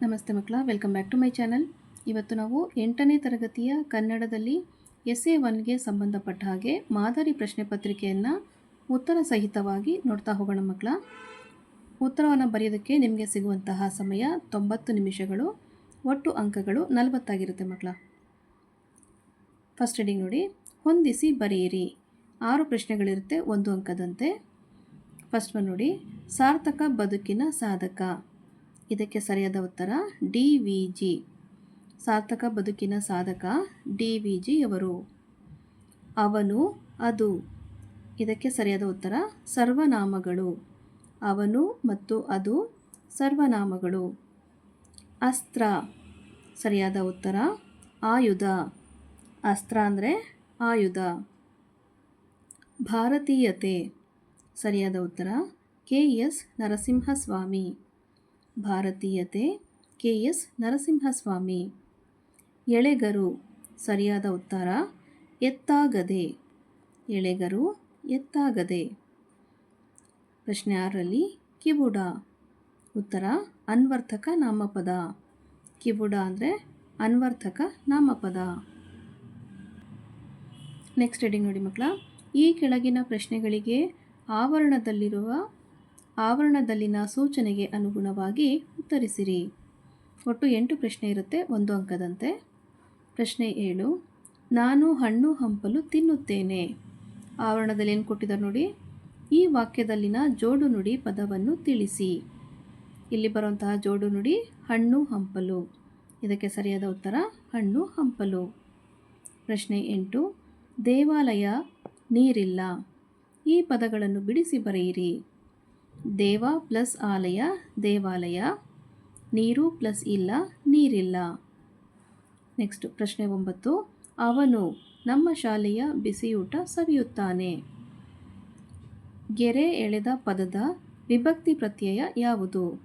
ನಮಸ್ತೆ ಮಕ್ಕಳ welcome back to my channel ಇವತ್ತು ನಾವು ಎಂಟನೇ ತರಗತಿಯ ಕನ್ನಡದಲ್ಲಿ ಎಸ್ ಎ ಒನ್ಗೆ ಸಂಬಂಧಪಟ್ಟ ಹಾಗೆ ಮಾದರಿ ಪ್ರಶ್ನೆ ಪತ್ರಿಕೆಯನ್ನು ಉತ್ತರ ಸಹಿತವಾಗಿ ನೋಡ್ತಾ ಹೋಗೋಣ ಮಕ್ಕಳ. ಉತ್ತರವನ್ನು ಬರೆಯೋದಕ್ಕೆ ನಿಮಗೆ ಸಿಗುವಂತಹ ಸಮಯ ತೊಂಬತ್ತು ನಿಮಿಷಗಳು, ಒಟ್ಟು ಅಂಕಗಳು ನಲವತ್ತಾಗಿರುತ್ತೆ ಮಕ್ಕಳ. ಫಸ್ಟ್ ರೀಡಿಂಗ್ ನೋಡಿ, ಹೊಂದಿಸಿ ಬರೆಯಿರಿ. ಆರು ಪ್ರಶ್ನೆಗಳಿರುತ್ತೆ, ಒಂದು ಅಂಕದಂತೆ. ಫಸ್ಟ್ ಒನ್ ನೋಡಿ, ಸಾರ್ಥಕ ಬದುಕಿನ ಸಾಧಕ. ಇದಕ್ಕೆ ಸರಿಯಾದ ಉತ್ತರ, ಡಿ ವಿ ಜಿ. ಸಾರ್ಥಕ ಬದುಕಿನ ಸಾಧಕ, ಡಿ ವಿ ಅವನು, ಅದು. ಇದಕ್ಕೆ ಸರಿಯಾದ ಉತ್ತರ, ಸರ್ವನಾಮಗಳು. ಅವನು ಮತ್ತು ಅದು ಸರ್ವನಾಮಗಳು. ಅಸ್ತ್ರ. ಸರಿಯಾದ ಉತ್ತರ, ಆಯುಧ. ಅಸ್ತ್ರ ಅಂದರೆ ಆಯುಧ. ಭಾರತೀಯತೆ. ಸರಿಯಾದ ಉತ್ತರ, ಕೆ ಎಸ್ ನರಸಿಂಹಸ್ವಾಮಿ. ಭಾರತೀಯತೆ, ಕೆ. ಎಸ್. ನರಸಿಂಹಸ್ವಾಮಿ. ಎಳೆಗರು, ಸರಿಯಾದ ಉತ್ತರ, ಎತ್ತಾಗದೆ. ಎಳೆಗರು, ಎತ್ತಾಗದೆ. ಪ್ರಶ್ನೆ ಆರರಲ್ಲಿ, ಕಿವುಡ. ಉತ್ತರ, ಅನ್ವರ್ಥಕ ನಾಮಪದ. ಕಿಬುಡ ಅಂದರೆ ಅನ್ವರ್ಥಕ ನಾಮಪದ. ನೆಕ್ಸ್ಟ್ ರೀಡಿಂಗ್ ನೋಡಿ ಮಕ್ಕಳ, ಈ ಕೆಳಗಿನ ಪ್ರಶ್ನೆಗಳಿಗೆ ಆವರಣದಲ್ಲಿರುವ ಆವರಣದಲ್ಲಿನ ಸೂಚನೆಗೆ ಅನುಗುಣವಾಗಿ ಉತ್ತರಿಸಿರಿ. ಒಟ್ಟು ಎಂಟು ಪ್ರಶ್ನೆ ಇರುತ್ತೆ, ಒಂದು ಅಂಕದಂತೆ. ಪ್ರಶ್ನೆ ಏಳು, ನಾನು ಹಣ್ಣು ಹಂಪಲು ತಿನ್ನುತ್ತೇನೆ. ಆವರಣದಲ್ಲಿ ಏನು ಕೊಟ್ಟಿದ್ದಾರೆ ನೋಡಿ? ಈ ವಾಕ್ಯದಲ್ಲಿನ ಜೋಡು ನುಡಿ ಪದವನ್ನು ತಿಳಿಸಿ. ಇಲ್ಲಿ ಬರುವಂತಹ ಜೋಡು ನುಡಿ ಹಣ್ಣು ಹಂಪಲು. ಇದಕ್ಕೆ ಸರಿಯಾದ ಉತ್ತರ, ಹಣ್ಣು ಹಂಪಲು. ಪ್ರಶ್ನೆ ಎಂಟು, ದೇವಾಲಯ ನೀರಿಲ್ಲ. ಈ ಪದಗಳನ್ನು ಬಿಡಿಸಿ ಬರೆಯಿರಿ. ದೇವ ಪ್ಲಸ್ ಆಲಯ, ದೇವಾಲಯ. ನೀರು ಪ್ಲಸ್ ಇಲ್ಲ, ನೀರಿಲ್ಲ. ನೆಕ್ಸ್ಟ್ ಪ್ರಶ್ನೆ ಒಂಬತ್ತು. ಅವನು ನಮ್ಮ ಶಾಲೆಯ ಬಿಸಿಯೂಟ ಸವಿಯುತ್ತಾನೆ. ಗೆರೆ ಎಳೆದ ಪದದ ವಿಭಕ್ತಿ ಪ್ರತ್ಯಯ ಯಾವುದು?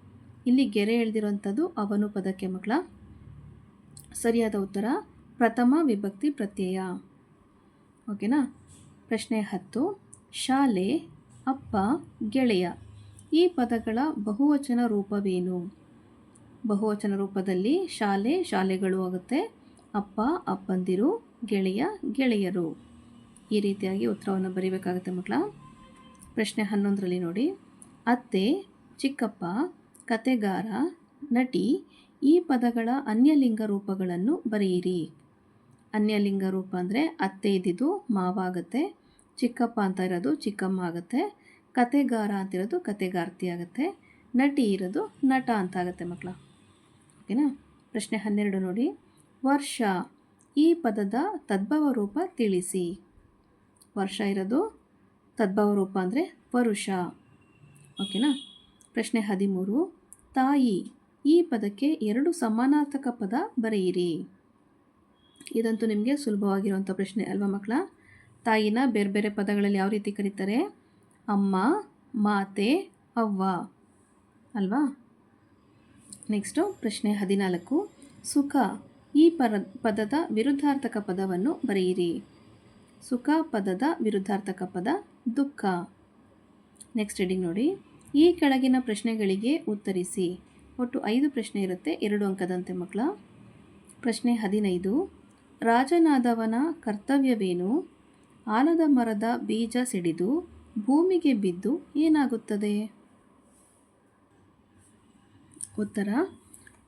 ಇಲ್ಲಿ ಗೆರೆ ಎಳೆದಿರುವಂಥದ್ದು ಅವನು ಪದಕ್ಕೆ ಮಕ್ಕಳ. ಸರಿಯಾದ ಉತ್ತರ, ಪ್ರಥಮ ವಿಭಕ್ತಿ ಪ್ರತ್ಯಯ. ಓಕೆನಾ ಪ್ರಶ್ನೆ ಹತ್ತು. ಶಾಲೆ ಅಪ್ಪ ಗೆಳೆಯ. ಈ ಪದಗಳ ಬಹುವಚನ ರೂಪವೇನು? ಬಹುವಚನ ರೂಪದಲ್ಲಿ ಶಾಲೆ, ಶಾಲೆಗಳು ಆಗುತ್ತೆ. ಅಪ್ಪ, ಅಪ್ಪಂದಿರು, ಗೆಳೆಯ, ಗೆಳೆಯರು. ಈ ರೀತಿಯಾಗಿ ಉತ್ತರವನ್ನು ಬರೀಬೇಕಾಗುತ್ತೆ ಮಕ್ಕಳ. ಪ್ರಶ್ನೆ ಹನ್ನೊಂದರಲ್ಲಿ ನೋಡಿ. ಅತ್ತೆ, ಚಿಕ್ಕಪ್ಪ, ಕತೆಗಾರ, ನಟಿ, ಈ ಪದಗಳ ಅನ್ಯಲಿಂಗ ರೂಪಗಳನ್ನು ಬರೆಯಿರಿ. ಅನ್ಯಲಿಂಗ ರೂಪ ಅಂದರೆ ಅತ್ತೆ ಇದ್ದಿದ್ದು ಮಾವ ಆಗುತ್ತೆ. ಚಿಕ್ಕಪ್ಪ ಅಂತ ಇರೋದು ಚಿಕ್ಕಮ್ಮ ಆಗುತ್ತೆ. ಕತೆಗಾರ ಅಂತಿರೋದು ಕತೆಗಾರ್ತಿ ಆಗುತ್ತೆ, ನಟಿ ಇರೋದು ನಟ ಅಂತ ಆಗುತ್ತೆ ಮಕ್ಕಳ ಓಕೆನಾ? ಪ್ರಶ್ನೆ ಹನ್ನೆರಡು ನೋಡಿ. ವರ್ಷ, ಈ ಪದದ ತದ್ಭವ ರೂಪ ತಿಳಿಸಿ. ವರ್ಷ ಇರೋದು ತದ್ಭವ ರೂಪ ಅಂದರೆ ವರುಷ. ಓಕೆನಾ? ಪ್ರಶ್ನೆ ಹದಿಮೂರು. ತಾಯಿ, ಈ ಪದಕ್ಕೆ ಎರಡು ಸಮಾನಾರ್ಥಕ ಪದ ಬರೆಯಿರಿ. ಇದಂತೂ ನಿಮಗೆ ಸುಲಭವಾಗಿರುವಂಥ ಪ್ರಶ್ನೆ ಅಲ್ವಾ ಮಕ್ಕಳ ತಾಯಿನ ಬೇರೆ ಬೇರೆ ಪದಗಳಲ್ಲಿ ಯಾವ ರೀತಿ ಕರೀತಾರೆ? ಅಮ್ಮ, ಮಾತೆ, ಅವ್ವ. ಅಲ್ವಾ? ನೆಕ್ಸ್ಟು ಪ್ರಶ್ನೆ ಹದಿನಾಲ್ಕು. ಸುಖ, ಈ ಪರ, ಪದದ ವಿರುದ್ಧಾರ್ಥಕ ಪದವನ್ನು ಬರೆಯಿರಿ. ಸುಖ ಪದದ ವಿರುದ್ಧಾರ್ಥಕ ಪದ ದುಃಖ. ನೆಕ್ಸ್ಟ್ ರೀಡಿಂಗ್ ನೋಡಿ. ಈ ಕೆಳಗಿನ ಪ್ರಶ್ನೆಗಳಿಗೆ ಉತ್ತರಿಸಿ. ಒಟ್ಟು ಐದು ಪ್ರಶ್ನೆ ಇರುತ್ತೆ, ಎರಡು ಅಂಕದಂತೆ ಮಕ್ಕಳ. ಪ್ರಶ್ನೆ ಹದಿನೈದು. ರಾಜನಾದವನ ಕರ್ತವ್ಯವೇನು? ಆಲದ ಮರದ ಬೀಜ ಸಿಡಿದು ಭೂಮಿಗೆ ಬಿದ್ದು ಏನಾಗುತ್ತದೆ? ಉತ್ತರ.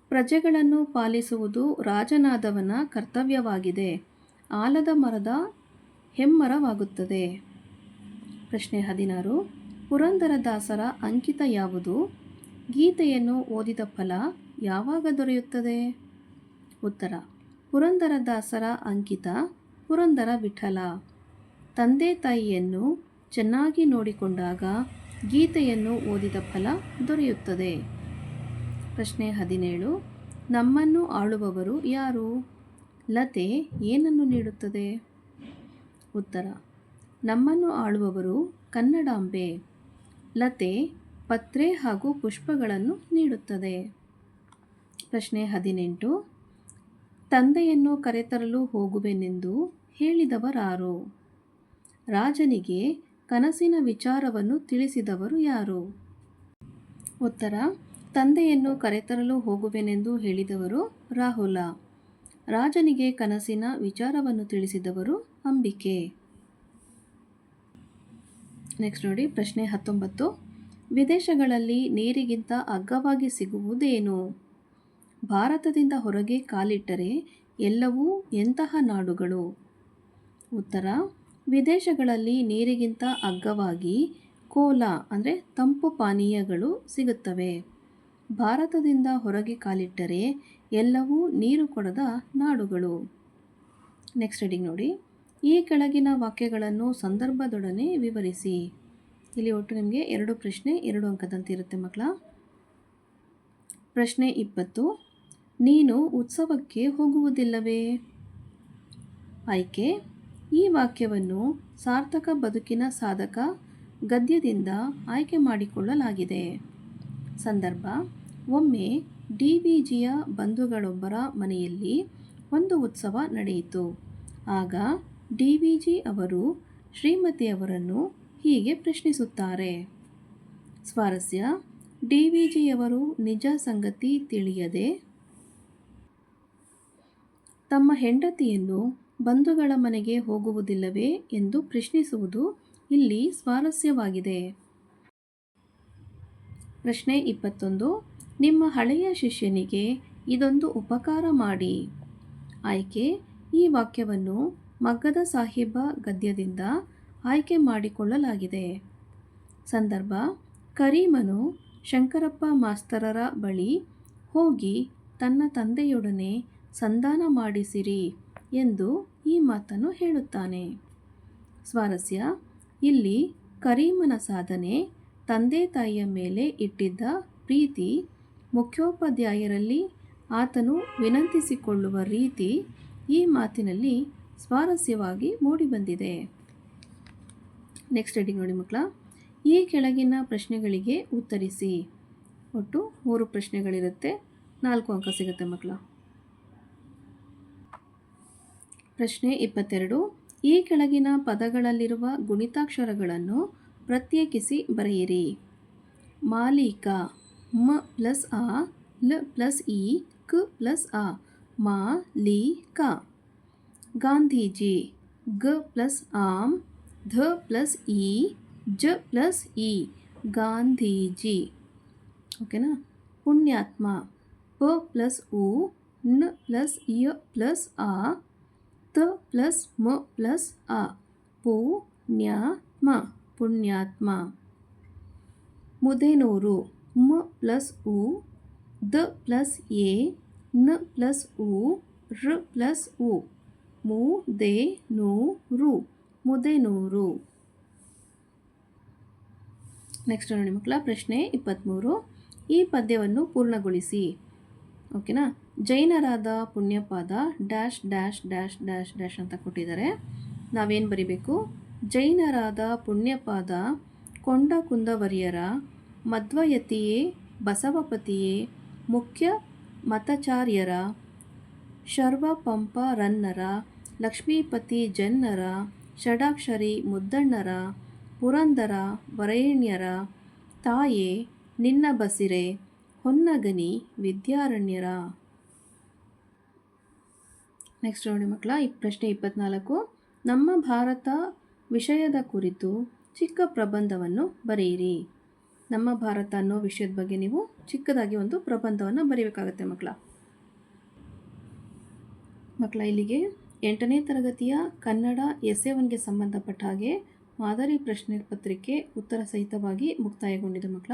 ಪ್ರಜೆಗಳನ್ನು ಪಾಲಿಸುವುದು ರಾಜನಾದವನ ಕರ್ತವ್ಯವಾಗಿದೆ. ಆಲದ ಮರದ ಹೆಮ್ಮರವಾಗುತ್ತದೆ. ಪ್ರಶ್ನೆ ಹದಿನಾರು. ಪುರಂದರದಾಸರ ಅಂಕಿತ ಯಾವುದು? ಗೀತೆಯನ್ನು ಓದಿದ ಫಲ ಯಾವಾಗ ದೊರೆಯುತ್ತದೆ? ಉತ್ತರ. ಪುರಂದರದಾಸರ ಅಂಕಿತ ಪುರಂದರ ವಿಠಲ. ತಂದೆ ತಾಯಿಯನ್ನು ಚೆನ್ನಾಗಿ ನೋಡಿಕೊಂಡಾಗ ಗೀತೆಯನ್ನು ಓದಿದ ಫಲ ದೊರೆಯುತ್ತದೆ. ಪ್ರಶ್ನೆ ಹದಿನೇಳು. ನಮ್ಮನ್ನು ಆಳುವವರು ಯಾರು? ಲತೆ ಏನನ್ನು ನೀಡುತ್ತದೆ? ಉತ್ತರ. ನಮ್ಮನ್ನು ಆಳುವವರು ಕನ್ನಡಾಂಬೆ. ಲತೆ ಪತ್ರೆ ಹಾಗೂ ಪುಷ್ಪಗಳನ್ನು ನೀಡುತ್ತದೆ. ಪ್ರಶ್ನೆ ಹದಿನೆಂಟು. ತಂದೆಯನ್ನು ಕರೆತರಲು ಹೋಗುವೆನೆಂದು ಹೇಳಿದವರಾರು? ರಾಜನಿಗೆ ಕನಸಿನ ವಿಚಾರವನ್ನು ತಿಳಿಸಿದವರು ಯಾರು? ಉತ್ತರ, ತಂದೆಯನ್ನು ಕರೆತರಲು ಹೋಗುವೆನೆಂದು ಹೇಳಿದವರು ರಾಹುಲ. ರಾಜನಿಗೆ ಕನಸಿನ ವಿಚಾರವನ್ನು ತಿಳಿಸಿದವರು ಅಂಬಿಕೆ. ನೆಕ್ಸ್ಟ್ ನೋಡಿ, ಪ್ರಶ್ನೆ ಹತ್ತೊಂಬತ್ತು. ವಿದೇಶಗಳಲ್ಲಿ ನೀರಿಗಿಂತ ಅಗ್ಗವಾಗಿ ಸಿಗುವುದೇನು? ಭಾರತದಿಂದ ಹೊರಗೆ ಕಾಲಿಟ್ಟರೆ ಎಲ್ಲವೂ ಎಂತಹ ನಾಡುಗಳು? ಉತ್ತರ ವಿದೇಶಗಳಲ್ಲಿ ನೀರಿಗಿಂತ ಅಗ್ಗವಾಗಿ ಕೋಲಾ, ಅಂದರೆ ತಂಪು ಪಾನೀಯಗಳು ಸಿಗುತ್ತವೆ. ಭಾರತದಿಂದ ಹೊರಗೆ ಕಾಲಿಟ್ಟರೆ ಎಲ್ಲವೂ ನೀರು ಕೊಡದ ನಾಡುಗಳು. ನೆಕ್ಸ್ಟ್ ಹೆಡಿಂಗ್ ನೋಡಿ. ಈ ಕೆಳಗಿನ ವಾಕ್ಯಗಳನ್ನು ಸಂದರ್ಭದೊಡನೆ ವಿವರಿಸಿ. ಇಲ್ಲಿ ಒಟ್ಟು ನಿಮಗೆ ಎರಡು ಪ್ರಶ್ನೆ, ಎರಡು ಅಂಕದಂತೆ ಇರುತ್ತೆ ಮಕ್ಕಳ. ಪ್ರಶ್ನೆ ಇಪ್ಪತ್ತು. ನೀನು ಉತ್ಸವಕ್ಕೆ ಹೋಗುವುದಿಲ್ಲವೇ? ಆಯ್ಕೆ. ಈ ವಾಕ್ಯವನ್ನು ಸಾರ್ಥಕ ಬದುಕಿನ ಸಾಧಕ ಗದ್ಯದಿಂದ ಆಯ್ಕೆ ಮಾಡಿಕೊಳ್ಳಲಾಗಿದೆ. ಸಂದರ್ಭ, ಒಮ್ಮೆ ಡಿ ವಿ ಜಿಯ ಬಂಧುಗಳೊಬ್ಬರ ಮನೆಯಲ್ಲಿ ಒಂದು ಉತ್ಸವ ನಡೆಯಿತು. ಆಗ ಡಿ ವಿ ಜಿ ಅವರು ಶ್ರೀಮತಿಯವರನ್ನು ಹೀಗೆ ಪ್ರಶ್ನಿಸುತ್ತಾರೆ. ಸ್ವಾರಸ್ಯ ಡಿ ವಿ ಜಿಯವರು ನಿಜ ಸಂಗತಿ ತಿಳಿಯದೆ ತಮ್ಮ ಹೆಂಡತಿಯನ್ನು ಬಂಧುಗಳ ಮನೆಗೆ ಹೋಗುವುದಿಲ್ಲವೇ ಎಂದು ಪ್ರಶ್ನಿಸುವುದು ಇಲ್ಲಿ ಸ್ವಾರಸ್ಯವಾಗಿದೆ. ಪ್ರಶ್ನೆ ಇಪ್ಪತ್ತೊಂದು. ನಿಮ್ಮ ಹಳೆಯ ಶಿಷ್ಯನಿಗೆ ಇದೊಂದು ಉಪಕಾರ ಮಾಡಿ. ಆಯ್ಕೆ. ಈ ವಾಕ್ಯವನ್ನು ಮಗ್ಗದ ಸಾಹಿಬ ಗದ್ಯದಿಂದ ಆಯ್ಕೆ ಮಾಡಿಕೊಳ್ಳಲಾಗಿದೆ. ಸಂದರ್ಭ. ಕರೀಮನು ಶಂಕರಪ್ಪ ಮಾಸ್ತರರ ಬಳಿ ಹೋಗಿ ತನ್ನ ತಂದೆಯೊಡನೆ ಸಂಧಾನ ಮಾಡಿಸಿರಿ. ಎಂದು ಈ ಮಾತನ್ನು ಹೇಳುತ್ತಾನೆ. ಸ್ವಾರಸ್ಯ, ಇಲ್ಲಿ ಕರೀಮನ ಸಾಧನೆ, ತಂದೆ ತಾಯಿಯ ಮೇಲೆ ಇಟ್ಟಿದ್ದ ಪ್ರೀತಿ, ಮುಖ್ಯೋಪಾಧ್ಯಾಯರಲ್ಲಿ ಆತನು ವಿನಂತಿಸಿಕೊಳ್ಳುವ ರೀತಿ ಈ ಮಾತಿನಲ್ಲಿ ಸ್ವಾರಸ್ಯವಾಗಿ ಮೂಡಿಬಂದಿದೆ. ನೆಕ್ಸ್ಟ್ ರೆಡಿ ನೋಡಿ ಮಕ್ಕಳ, ಈ ಕೆಳಗಿನ ಪ್ರಶ್ನೆಗಳಿಗೆ ಉತ್ತರಿಸಿ. ಒಟ್ಟು ಮೂರು ಪ್ರಶ್ನೆಗಳಿರುತ್ತೆ, ನಾಲ್ಕು ಅಂಕ ಸಿಗುತ್ತೆ ಮಕ್ಕಳ. ಪ್ರಶ್ನೆ ಇಪ್ಪತ್ತೆರಡು. ಈ ಕೆಳಗಿನ ಪದಗಳಲ್ಲಿರುವ ಗುಣಿತಾಕ್ಷರಗಳನ್ನು ಪ್ರತ್ಯೇಕಿಸಿ ಬರೆಯಿರಿ. ಮಾಲೀಕ, ಮ ಪ್ಲಸ್ ಆ, ಲ ಪ್ಲಸ್ ಇ, ಕ ಪ್ಲಸ್ ಅ ಮಾ ಲಿ ಕ ಗಾಂಧೀಜಿ, ಗ ಪ್ಲಸ್ ಆಮ್, ಧ ಪ್ಲಸ್ ಇ, ಜ ಪ್ಲಸ್ ಇ, ಗಾಂಧೀಜಿ. ಓಕೆನಾ? ಪುಣ್ಯಾತ್ಮ, ಪ ಪ್ಲಸ್ ಉ, ನ ಪ್ಲಸ್ ಯ ಪ್ಲಸ್ ಆ ತ ಪ್ಲಸ್ ಮ ಪ್ಲಸ್ ಅ. ಪುಣ್ಯಾತ್ಮ ಪುಣ್ಯಾತ್ಮ. ಮುದೇನೂರು, ಮ ಪ್ಲಸ್ ಉ, ದ ಪ್ಲಸ್ ಎ, ನ ಪ್ಲಸ್ ಉ, ರ ಪ್ಲಸ್ ಉ. ಮು ದೆ ನೂ ರು ಮುದೇನೂರು. ನೆಕ್ಸ್ಟ್ ನೋಡಿ ಮಕ್ಕಳ ಪ್ರಶ್ನೆ ಇಪ್ಪತ್ತ್ಮೂರು ಈ ಪದ್ಯವನ್ನು ಪೂರ್ಣಗೊಳಿಸಿ. ಓಕೆನಾ ಜೈನರಾದ ಪುಣ್ಯಪಾದ dash dash dash dash dash ಅಂತ ಕೊಟ್ಟಿದ್ದಾರೆ. ನಾವೇನು ಬರಿಬೇಕು? ಜೈನರಾದ ಪುಣ್ಯಪಾದ ಕೊಂಡ ಕುಂದವರಿಯರ ಮಧ್ವಯತಿಯೇ, ಬಸವಪತಿಯೇ, ಮುಖ್ಯ ಮತಚಾರ್ಯರ ಶರ್ವ ಪಂಪ ರನ್ನರ ಲಕ್ಷ್ಮೀಪತಿ ಜನ್ನರ, ಷಡಾಕ್ಷರಿ ಮುದ್ದಣ್ಣರ, ಪುರಂದರ, ವರೇಣ್ಯರ, ತಾಯೇ, ನಿನ್ನ ಬಸಿರೆ. ಹೊನ್ನಗನಿ ವಿದ್ಯಾರಣ್ಯರ. ನೆಕ್ಸ್ಟ್ ನೋಡಿ ಮಕ್ಕಳ ಪ್ರಶ್ನೆ ಇಪ್ಪತ್ನಾಲ್ಕು. ನಮ್ಮ ಭಾರತ ವಿಷಯದ ಕುರಿತು ಚಿಕ್ಕ ಪ್ರಬಂಧವನ್ನು ಬರೆಯಿರಿ. ನಮ್ಮ ಭಾರತ ಅನ್ನೋ ವಿಷಯದ ಬಗ್ಗೆ ನೀವು ಚಿಕ್ಕದಾಗಿ ಒಂದು ಪ್ರಬಂಧವನ್ನು ಬರೀಬೇಕಾಗತ್ತೆ ಮಕ್ಕಳ. ಮಕ್ಕಳ, ಇಲ್ಲಿಗೆ ಎಂಟನೇ ತರಗತಿಯ ಕನ್ನಡ ಎಸ್ ಎ ಒನ್ಗೆ ಸಂಬಂಧಪಟ್ಟ ಹಾಗೆ ಮಾದರಿ ಪ್ರಶ್ನೆ ಪತ್ರಿಕೆ ಉತ್ತರ ಸಹಿತವಾಗಿ ಮುಕ್ತಾಯಗೊಂಡಿದೆ ಮಕ್ಕಳ.